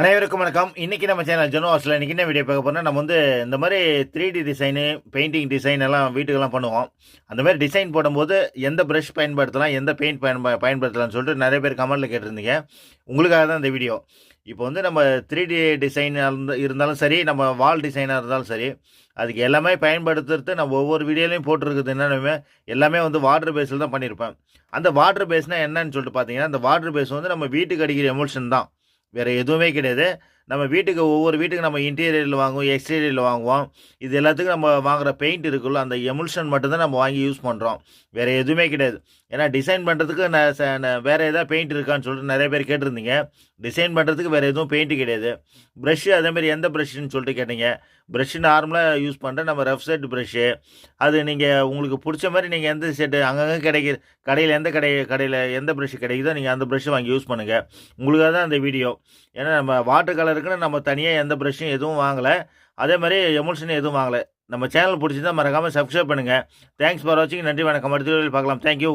அனைவருக்கும் வணக்கம். இன்னைக்கு நம்ம சேனல் ஜனோ ஹவுஸில் இன்னைக்கு என்ன வீடியோ பார்க்க போறோம்னா நம்ம வந்து இந்த மாதிரி three D design painting design எல்லாம் வீட்டுக்கெல்லாம் பண்ணுவோம். அந்த மாதிரி டிசைன் போடும்போது எந்த ப்ரஷ் பயன்படுத்தலாம் எந்த பெயிண்ட் பயன்ப பயன்படுத்தலாம்னு சொல்லிட்டு நிறைய பேர் கமெண்ட்டில் கேட்டிருந்தீங்க. உங்களுக்காக தான் இந்த வீடியோ இப்போ வந்து நம்ம த்ரீ டி டிசைன் இருந்தாலும் சரி நம்ம வால் டிசைனாக இருந்தாலும் சரி அதுக்கு எல்லாமே பயன்படுத்துறது நம்ம ஒவ்வொரு வீடியோலையும் போட்டிருக்குது என்னென்னுமே எல்லாமே வந்து வாட்டர் பேஸில் தான் பண்ணியிருப்பேன். அந்த வாட்டர் பேஸ்னால் என்னன்னு சொல்லிட்டு பார்த்தீங்கன்னா அந்த வாட்டர் பேஸ் வந்து நம்ம வீட்டுக்கு அடிக்கிற எமோஷன் தான். வேறு எதுவுமே கிடையாது. நம்ம வீட்டுக்கு ஒவ்வொரு வீட்டுக்கு நம்ம இன்டீரியரில் வாங்குவோம் எக்ஸ்டீரியரில் வாங்குவோம். இது எல்லாத்துக்கும் நம்ம வாங்குற பெயிண்ட் இருக்குல்ல அந்த எமுல்ஷன் மட்டும்தான் நம்ம வாங்கி யூஸ் பண்ணுறோம் வேறு எதுவுமே கிடையாது. ஏன்னா டிசைன் பண்ணுறதுக்கு நான் ச- வேறு எதாவது பெயிண்ட் இருக்கான்னு சொல்லிட்டு நிறைய பேர் கேட்டிருந்தீங்க. டிசைன் பண்ணுறதுக்கு வேறு எதுவும் பெயிண்ட் கிடையாது. ப்ரஷ்ஷு அதேமாதிரி எந்த ப்ரஷ்ஷுன்னு சொல்லிட்டு கேட்டீங்க. ப்ரஷ்ஷு நார்மலாக யூஸ் பண்ணுற நம்ம ரஃப் செட் ப்ரஷ்ஷு அது நீங்கள் உங்களுக்கு பிடிச்ச மாதிரி நீங்கள் எந்த செட்டு அங்கங்கே கிடைக்கிற கடையில் எந்த கடை கடையில் எந்த ப்ரஷ் கிடைக்குதோ நீங்கள் அந்த ப்ரஷ்ஷை வாங்கி யூஸ் பண்ணுங்கள் உங்களுக்காக தான் அந்த வீடியோ ஏன்னா நம்ம வாட்டர் கலர் இருக்குன்னு நம்ம தனியாக எந்த ப்ரஷ்ஷும் எதுவும் வாங்கலை. அதே மாதிரி எமோஷன் எதுவும் வாங்கலை. நம்ம சேனல் பிடிச்சிருந்தா மறக்காமல் சப்ஸ்கிரைப் பண்ணுங்கள் தேங்க்ஸ் ஃபார் வாட்சிங் நன்றி வணக்கம். அடுத்த வீடியோவில் பார்க்கலாம். தேங்க்யூ